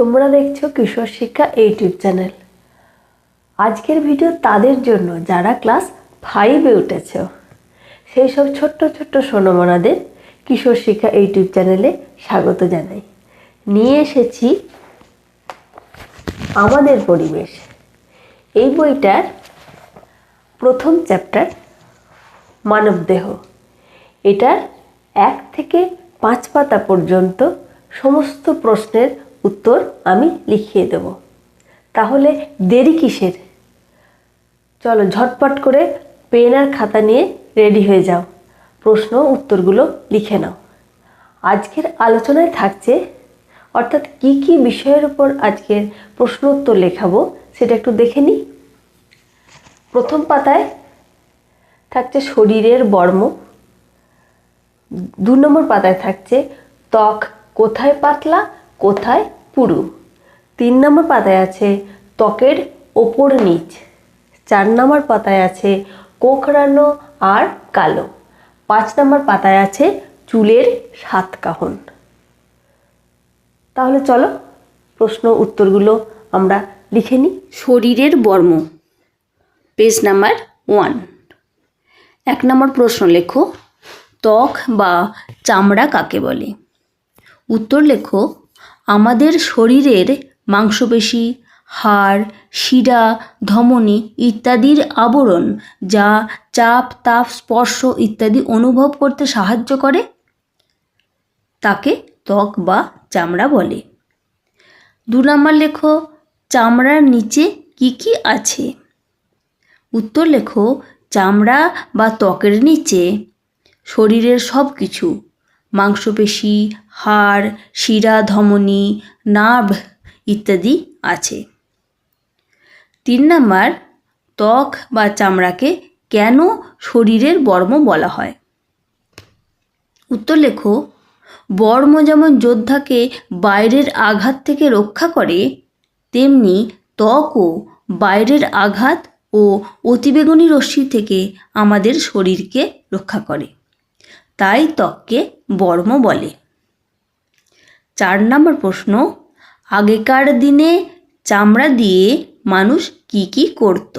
তোমরা দেখছ কিশোর শিক্ষা ইউটিউব চ্যানেল। আজকের ভিডিও তাদের জন্য যারা ক্লাস ফাইভে উঠেছ। সেই সব ছোট্ট ছোট্ট সোনমনাদের কিশোর শিক্ষা ইউটিউব চ্যানেলে স্বাগত জানাই। নিয়ে এসেছি আমাদের পরিবেশ। এই বইটার প্রথম চ্যাপ্টার মানবদেহ এটার এক থেকে পাঁচ পাতা পর্যন্ত সমস্ত প্রশ্নের উত্তর আমি লিখিয়ে দেব। তাহলে দেরি কিসের? চলো ঝটপট করে পেন আর খাতা নিয়ে রেডি হয়ে যাও। প্রশ্ন উত্তরগুলো লিখে নাও। আজকের আলোচনায় থাকছে, অর্থাৎ কি কি বিষয়ের উপর আজকের প্রশ্ন উত্তর লেখাবো সেটা একটু দেখে নিই। প্রথম পাতায় থাকছে শরীরের বর্ম। দু নম্বর পাতায় থাকছে ত্বক কোথায় পাতলা, কোথায় পুরু। তিন নম্বর পাতায় আছে ত্বকের ওপর নিচ। চার নম্বর পাতায় আছে কোঁকড়ানো আর কালো। পাঁচ নম্বর পাতায় আছে চুলের সাত কাহন। তাহলে চলো প্রশ্ন উত্তরগুলো আমরা লিখে নিই। শরীরের বর্ম। Page number one. এক নম্বর প্রশ্ন লেখো, ত্বক বা চামড়া কাকে বলে? উত্তর লেখো আমাদের শরীরের মাংসপেশি, হাড়, শিরা, ধমনী ইত্যাদির আবরণ যা চাপ, তাপ, স্পর্শ ইত্যাদি অনুভব করতে সাহায্য করে। তাকে ত্বক বা চামড়া বলে। দু নম্বর লেখো, চামড়ার নিচে কি কি আছে? উত্তর লেখো, চামড়া বা ত্বকের নিচে শরীরের সব কিছু মাংসপেশি হাড়, শিরা, ধমনী নার্ভ ইত্যাদি আছে। তিন নাম্বার, ত্বক বা চামড়াকে কেন শরীরের বর্ম বলা হয়? উত্তর লেখো, বর্ম যেমন যোদ্ধাকে বাইরের আঘাত থেকে রক্ষা করে, তেমনি ত্বকও বাইরের আঘাত ও অতিবেগুনি রশ্মি থেকে আমাদের শরীরকে রক্ষা করে। তাই ত্বককে বর্ম বলে। চার নম্বর প্রশ্ন, আগেকার দিনে চামড়া দিয়ে মানুষ কি কি করত?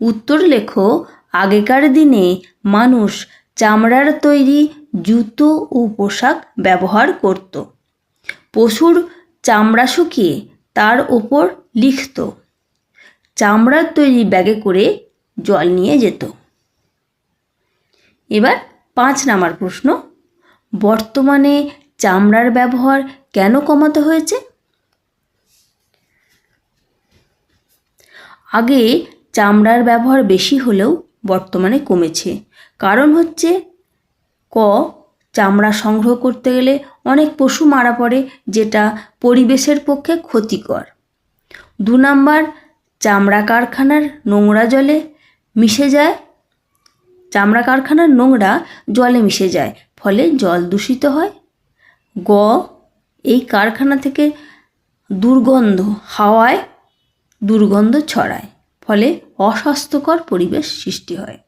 উত্তর লেখো, আগেকার দিনে মানুষ চামড়ার তৈরি জুতো ও পোশাক ব্যবহার করত। পশুর চামড়া শুকিয়ে তার ওপর লিখত। চামড়ার তৈরি ব্যাগে করে জল নিয়ে যেত। এবার পাঁচ নাম্বার প্রশ্ন, বর্তমানে চামড়ার ব্যবহার কেন কমাতে হয়েছে? আগে চামড়ার ব্যবহার বেশি হলেও বর্তমানে কমেছে। কারণ হচ্ছে, ক, চামড়া সংগ্রহ করতে গেলে অনেক পশু মারা পড়ে, যেটা পরিবেশের পক্ষে ক্ষতিকর। দু নাম্বার, চামড়া কারখানার নোংরা জলে মিশে যায়। চামড়া কারখানার নোংরা জলে মিশে যায়, ফলে জল দূষিত হয়। গ, এই কারখানা থেকে দুর্গন্ধ হাওয়ায় দুর্গন্ধ ছড়ায়, ফলে অস্বাস্থ্যকর পরিবেশ সৃষ্টি হয়।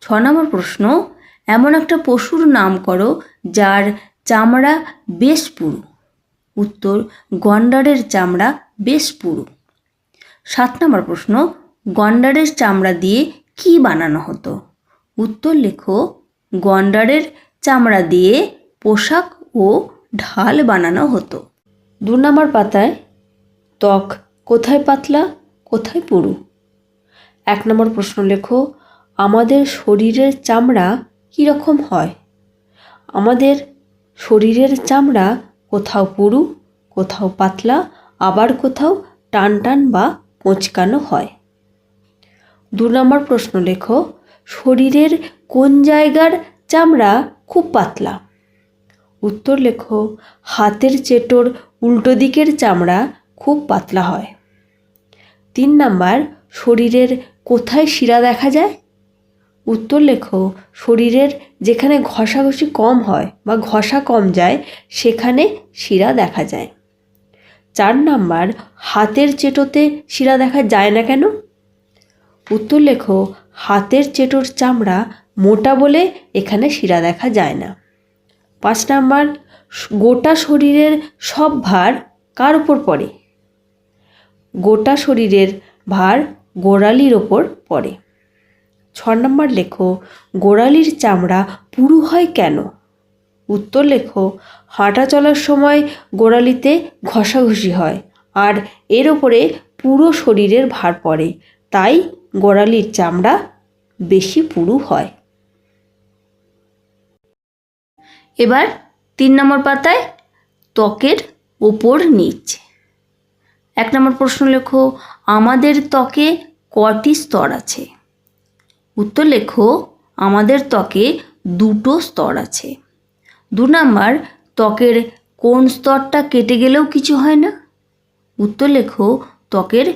ছ নম্বর প্রশ্ন, এমন একটা পশুর নাম করো যার চামড়া বেশ পুরু। উত্তর, গন্ডারের চামড়া বেশ পুরু। সাত নম্বর প্রশ্ন, গন্ডারের চামড়া দিয়ে কি বানানো হতো? উত্তর লেখো, গন্ডারের চামড়া দিয়ে পোশাক ও ঢাল বানানো হতো। দু নম্বর পাতায় ত্বক কোথায় পাতলা, কোথায় পুরু? এক নম্বর প্রশ্ন লেখো আমাদের শরীরের চামড়া কীরকম হয়? আমাদের শরীরের চামড়া কোথাও পুরু, কোথাও পাতলা, আবার কোথাও টান টান বা কোঁচকানো হয়। দু নম্বর প্রশ্ন লেখো শরীরের কোন জায়গার চামড়া খুব পাতলা? উত্তর লেখো, হাতের চেটোর উল্টো দিকের চামড়া খুব পাতলা হয়। তিন নাম্বার, শরীরের কোথায় শিরা দেখা যায়? উত্তর লেখো, শরীরের যেখানে ঘষাঘষি কম হয় বা ঘষা কম যায়, সেখানে শিরা দেখা যায়। চার নাম্বার, হাতের চেটোতে শিরা দেখা যায় না কেন? উত্তর লেখো, হাতের চেটোর চামড়া মোটা বলে এখানে শিরা দেখা যায় না। পাঁচ নাম্বার, গোটা শরীরের সব ভার কার ওপর পড়ে? গোটা শরীরের ভার গোড়ালির ওপর পড়ে। ছ নম্বর লেখো, গোড়ালির চামড়া পুরু হয় কেন? উত্তর লেখো, হাঁটা চলার সময় গোড়ালিতে ঘষাঘষি হয় আর এর ওপরে পুরো শরীরের ভার পড়ে, তাই গোড়ালির চামড়া বেশি পুরু হয়। এবার তিন নম্বর পাতায় ত্বকের ওপর নিচ। এক নম্বর প্রশ্ন লেখো, আমাদের ত্বকে কটি স্তর আছে? উত্তর লেখো, আমাদের ত্বকে দুটো স্তর আছে। দু নাম্বার, ত্বকের কোন স্তরটা কেটে গেলেও কিছু হয় না? উত্তর লেখো, ত্বকের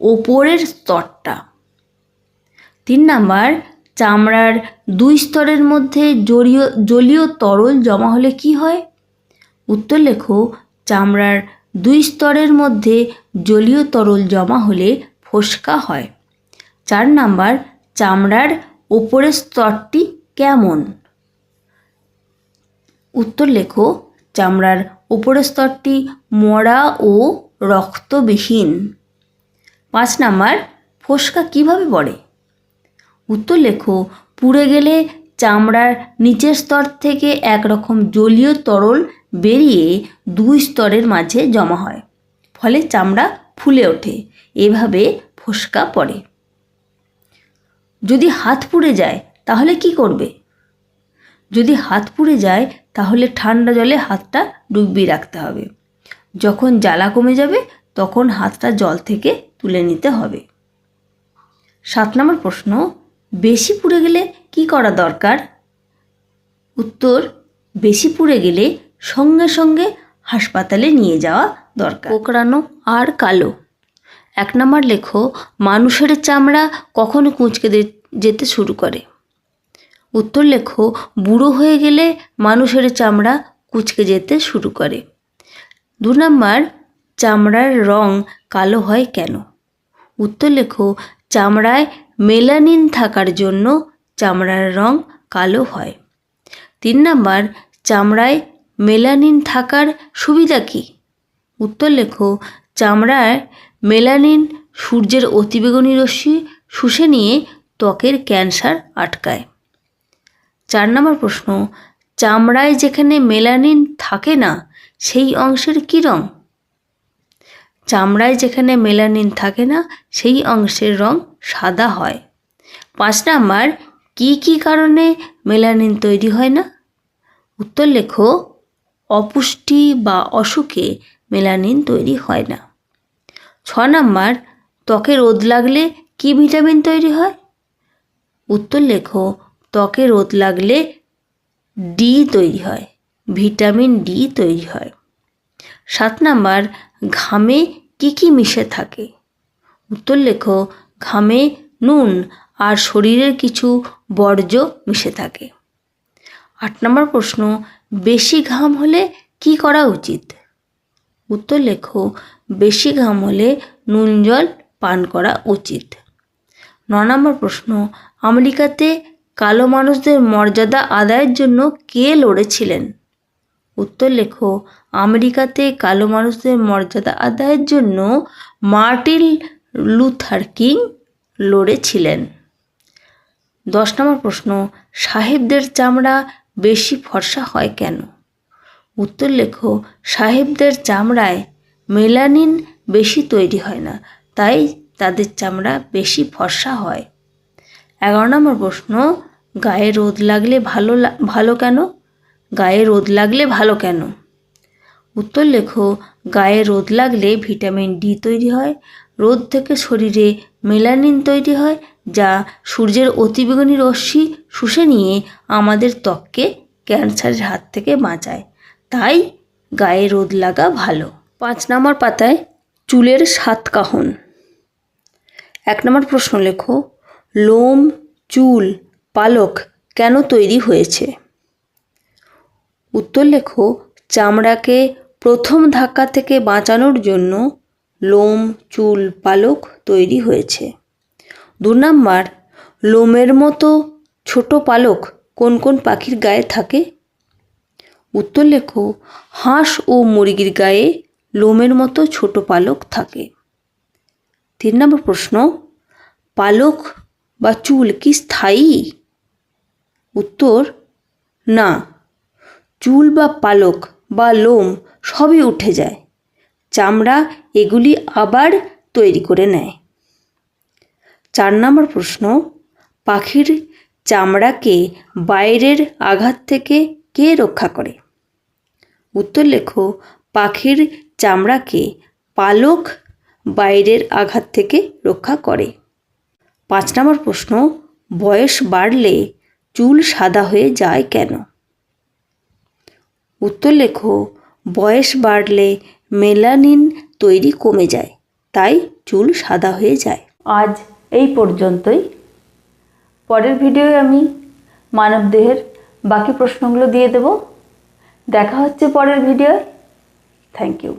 ওপরের স্তরটা। তিন নাম্বার চামড়ার দুই স্তরের মধ্যে জলীয় জলীয় তরল জমা হলে কি হয়? উত্তর লেখো, চামড়ার দুই স্তরের মধ্যে জলীয় তরল জমা হলে ফোসকা হয়। চার নাম্বার, চামড়ার ওপরের স্তরটি কেমন? উত্তর লেখো, চামড়ার উপরের স্তরটি মরা ও রক্তবিহীন। পাঁচ নাম্বার, ফোসকা কীভাবে পড়ে? উত্তর লেখো, পুড়ে গেলে চামড়ার নিচের স্তর থেকে একরকম জলীয় তরল বেরিয়ে দুই স্তরের মাঝে জমা হয়, ফলে চামড়া ফুলে ওঠে, এভাবে ফোসকা পড়ে। যদি হাত পুড়ে যায়, তাহলে কি করবে? যদি হাত পুড়ে যায়, তাহলে ঠান্ডা জলে হাতটা ডুবিয়ে রাখতে হবে। যখন জ্বালা কমে যাবে, তখন হাতটা জল থেকে তুলে নিতে হবে। সাত নম্বর প্রশ্ন বেশি পুড়ে গেলে কি করা দরকার? উত্তর, বেশি পুড়ে গেলে সঙ্গে সঙ্গে হাসপাতালে নিয়ে যাওয়া দরকার। কোকড়ানো আর কালো। এক নম্বর লেখো, মানুষের চামড়া কখন কুঁচকে যেতে শুরু করে। উত্তর লেখো, বুড়ো হয়ে গেলে মানুষের চামড়া কুচকে যেতে শুরু করে। দু নম্বর, চামড়ার রং কালো হয় কেন? উত্তর লেখো, চামড়ায় মেলানিন থাকার জন্য চামড়ার রং কালো হয়। তিন নাম্বার, চামড়ায় মেলানিন থাকার সুবিধা কী? উত্তর লেখো, চামড়ায় মেলানিন সূর্যের অতিবেগুনি রশ্মি শুষে নিয়ে ত্বকের ক্যান্সার আটকায়। চার নম্বর প্রশ্ন, চামড়ায় যেখানে মেলানিন থাকে না, সেই অংশের কী রং? চামড়ায় যেখানে মেলানিন থাকে না, সেই অংশের রং সাদা হয়। পাঁচ নাম্বার, কী কী কারণে মেলানিন তৈরি হয় না? উত্তর লেখো, অপুষ্টি বা অসুখে মেলানিন তৈরি হয় না। ছ নাম্বার, ত্বকে রোদ লাগলে কি ভিটামিন তৈরি হয়? উত্তর লেখো, ত্বকে রোদ লাগলে ডি তৈরি হয়, ভিটামিন ডি তৈরি হয়। সাত নাম্বার, ঘামে কি কি মিশে থাকে? উত্তর লেখো, ঘামে নুন আর শরীরের কিছু বর্জ্য মিশে থাকে। আট নম্বর প্রশ্ন, বেশি ঘাম হলে কি করা উচিত? উত্তর লেখো, বেশি ঘাম হলে নুন জল পান করা উচিত। ন নম্বর প্রশ্ন, আমেরিকাতে কালো মানুষদের মর্যাদা আদায়ের জন্য কে লড়েছিলেন? উত্তর লেখো, আমেরিকাতে কালো মানুষদের মর্যাদা আদায়ের জন্য মার্টিন লুথার কিং লড়েছিলেন। দশ নম্বর প্রশ্ন, সাহেবদের চামড়া বেশি ফর্সা হয় কেন? উত্তর লেখো, সাহেবদের চামড়ায় মেলানিন বেশি তৈরি হয় না, তাই তাদের চামড়া বেশি ফর্সা হয়। এগারো নম্বর প্রশ্ন, গায়ে রোদ লাগলে ভালো ভালো কেন? গায়ে রোদ লাগলে ভালো কেন? উত্তর লেখো, গায়ে রোদ লাগলে ভিটামিন ডি তৈরি হয়, রোদ থেকে শরীরে মেলানিন তৈরি হয়, যা সূর্যের অতিবেগুনি রশ্মি শুষে নিয়ে আমাদের ত্বককে ক্যান্সারের হাত থেকে বাঁচায়। তাই গায়ে রোদ লাগা ভালো। পাঁচ নম্বর পাতায় চুলের সাতকাহন এক নম্বর প্রশ্ন লেখো, লোম, চুল, পালক কেন তৈরি হয়েছে? উত্তর লেখো, চামড়াকে প্রথম ধাক্কা থেকে বাঁচানোর জন্য লোম, চুল, পালক তৈরি হয়েছে। দু নম্বর, লোমের মতো ছোট পালক কোন কোন পাখির গায়ে থাকে? উত্তর লেখো, হাঁস ও মুরগির গায়ে লোমের মতো ছোট পালক থাকে। তিন নম্বর প্রশ্ন, পালক বা চুল কি স্থায়ী? উত্তর, না। চুল বা পালক বা লোম সবই উঠে যায়। চামড়া এগুলি আবার তৈরি করে নেয়। চার নম্বর প্রশ্ন, পাখির চামড়াকে বাইরের আঘাত থেকে কে রক্ষা করে? উত্তর লেখো, পাখির চামড়াকে পালক বাইরের আঘাত থেকে রক্ষা করে। পাঁচ নম্বর প্রশ্ন, বয়স বাড়লে চুল সাদা হয়ে যায় কেন? উত্তর লেখো, বয়স বাড়লে মেলানিন তৈরি কমে যায়, তাই চুল সাদা হয়ে যায়। আজ এই পর্যন্তই। পরের ভিডিওয়ে আমি মানবদেহের বাকি প্রশ্নগুলো দিয়ে দেব। দেখা হচ্ছে পরের ভিডিওয়। Thank you.